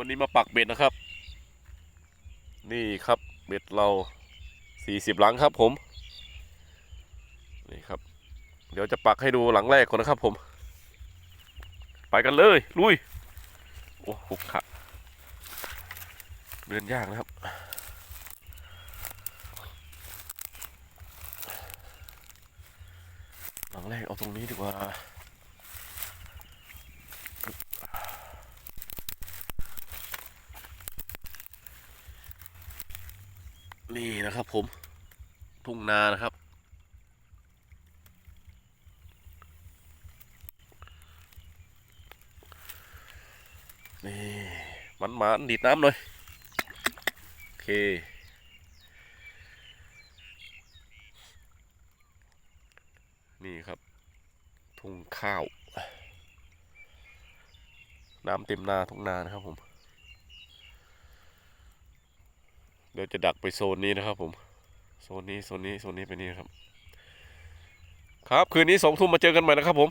วันนี้มาปักเบ็ดนะครับ นี่ครับเบ็ดเราสี่สิบหลังครับผม นี่ครับ เดี๋ยวจะปักให้ดูหลังแรกก่อนนะครับผม ไปกันเลย ลุย โอ้หุกขะเดินยากนะครับหลังแรกเอาตรงนี้ดีกว่า นี่นะครับผม ทุ่งนานะครับ นี่มันมานดีดน้ำหน่อยโอเคนี่ครับ ทุ่งข้าว น้ำเต็มนาทุ่งนานะครับผม เดี๋ยวจะดักไปโซนนี้นะครับ ผม โซนนี้โซนนี้โซนนี้ไปนี่ครับ ครับคืนนี้สองทุ่มมาเจอกันใหม่นะครับผม